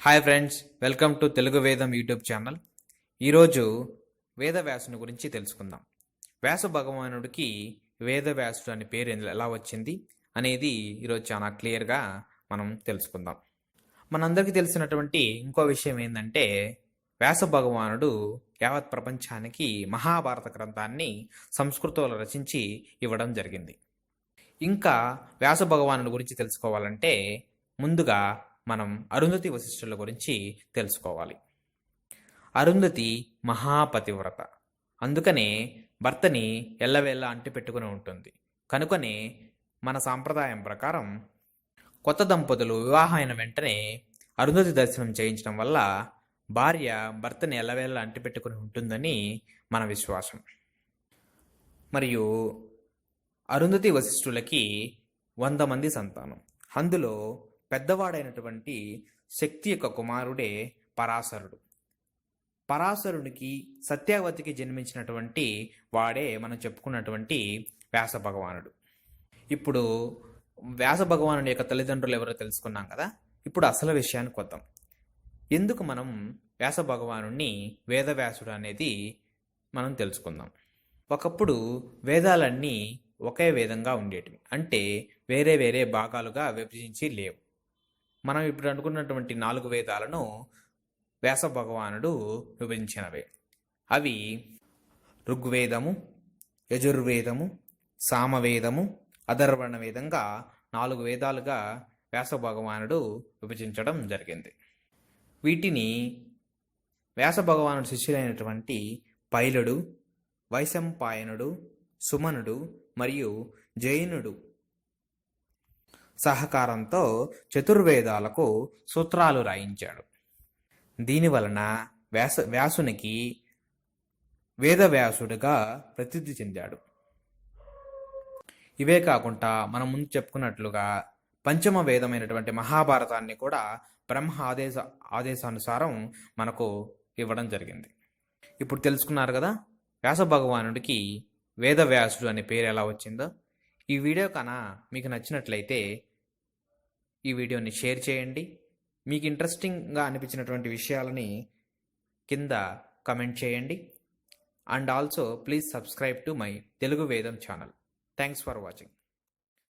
Hi friends welcome to Telugu Vedam YouTube channel ఈరోజు వేదవ్యాసుని గురించి తెలుసుకుందాం. వ్యాస భగవానుడికి వేదవ్యాసుడు అనే పేరు ఎలా వచ్చింది అనేది ఈరోజు చాలా క్లియర్గా మనం తెలుసుకుందాం. మనందరికీ తెలిసినటువంటి ఇంకో విషయం ఏంటంటే వ్యాస భగవానుడు యావత్ ప్రపంచానికి మహాభారత గ్రంథాన్ని సంస్కృతంలో రచించి ఇవ్వడం జరిగింది. ఇంకా వ్యాస భగవానుడి గురించి తెలుసుకోవాలంటే ముందుగా మనం అరుంధతి వశిష్ఠుల గురించి తెలుసుకోవాలి. అరుంధతి మహాపతివ్రత. అందుకనే భర్తని ఎల్లవేళ అంటి పెట్టుకుని ఉంటుంది. కనుకనే మన సాంప్రదాయం ప్రకారం కొత్త దంపతులు వివాహమైన వెంటనే అరుంధతి దర్శనం చేయించడం వల్ల భార్య భర్తని ఎల్లవేళ అంటి పెట్టుకుని ఉంటుందని మన విశ్వాసం. మరియు అరుంధతి వశిష్ఠులకి వంద మంది సంతానం. అందులో పెద్దవాడైనటువంటి శక్తి యొక్క కుమారుడే పరాశరుడు. పరాశరునికి సత్యావతికి జన్మించినటువంటి వాడే మనం చెప్పుకున్నటువంటి వ్యాస భగవానుడు ఇప్పుడు వ్యాస భగవానుడి యొక్క తల్లిదండ్రులు ఎవరో తెలుసుకున్నాం కదా? ఇప్పుడు అసలు విషయానికి వద్దాం. ఎందుకు మనం వ్యాస భగవానుడిని వేదవ్యాసుడు అనేది మనం తెలుసుకుందాం. ఒకప్పుడు వేదాలన్నీ ఒకే విధంగా ఉండేటివి. అంటే వేరే వేరే భాగాలుగా విభజించి లేవు. మనం ఇప్పుడు అనుకున్నటువంటి నాలుగు వేదాలను వ్యాస భగవానుడు విభజించినవే అవి ఋగ్వేదము యజుర్వేదము సామవేదము అధర్వణ వేదంగా నాలుగు వేదాలుగా వ్యాస భగవానుడు విభజించడం జరిగింది. వీటిని వ్యాస భగవానుడు శిష్యులైనటువంటి పైలుడు వైశంపాయనుడు సుమనుడు మరియు జైనుడు సహకారంతో చతుర్వేదాలకు సూత్రాలు రాయించాడు. దీనివలన వ్యాస వ్యాసునికి వేదవ్యాసుడిగా ప్రసిద్ధి చెందాడు. ఇవే కాకుండా మనం ముందు చెప్పుకున్నట్లుగా పంచమ వేదమైనటువంటి మహాభారతాన్ని కూడా బ్రహ్మ ఆదేశ ఆదేశానుసారం మనకు ఇవ్వడం జరిగింది. ఇప్పుడు తెలుసుకున్నారు కదా వ్యాస భగవానుడికి వేదవ్యాసుడు అనే పేరు ఎలా వచ్చిందో. ఈ వీడియో కన మీకు నచ్చినట్లయితే ఈ వీడియోని షేర్ చేయండి. మీకు ఇంట్రెస్టింగ్గా అనిపించినటువంటి విషయాలని కింద కమెంట్ చేయండి. And also please subscribe to my Telugu Vedam channel. Thanks for watching.